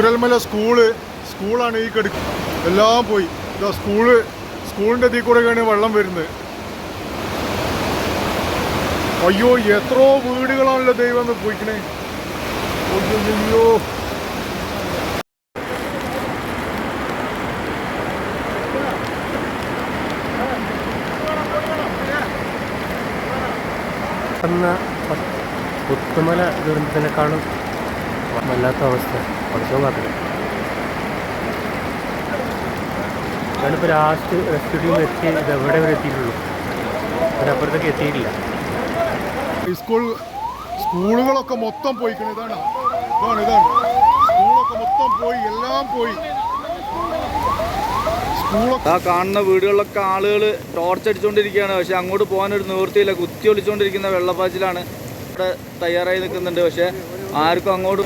Chooralmala school സ്കൂളാണ് ഈ കെടു എല്ലാം പോയി. ഇതാ സ്കൂൾ സ്കൂളിന്റെ ഇതിൽ കൂടെയൊക്കെയാണ് വെള്ളം വരുന്നത്. അയ്യോ എത്രയോ വീടുകളാണല്ലോ ദൈവം എന്ന് പോയിക്കണേ. അയ്യോ എന്ന പുത്തുമല ദുരന്തത്തിനേക്കാളും വല്ലാത്ത അവസ്ഥ. പഠിച്ചോ കാത്തില്ല ഞാനിപ്പോൾ ലാസ്റ്റ് ടീം എത്തി. ഇത് എവിടെ വരെ എത്തിയിട്ടുള്ളൂ? അതിനപ്പുറത്തേക്ക് എത്തിയിട്ടില്ല. സ്കൂൾ സ്കൂളുകളൊക്കെ മൊത്തം പോയിക്കണം. ഇതാണ് ഇതാണ് ഇതാണ്. സ്കൂളൊക്കെ മൊത്തം പോയി എല്ലാം പോയി. സ്കൂളൊക്കെ ആ കാണുന്ന വീടുകളിലൊക്കെ ആളുകൾ ടോർച്ച് അടിച്ചുകൊണ്ടിരിക്കുകയാണ് പക്ഷെ അങ്ങോട്ട് പോകാനൊരു നിവൃത്തിയില്ല. കുത്തി ഒളിച്ചുകൊണ്ടിരിക്കുന്ന വെള്ളപ്പാച്ചിലാണ് ഇവിടെ തയ്യാറായി നിൽക്കുന്നുണ്ട്. പക്ഷെ ആർക്കും അങ്ങോട്ട്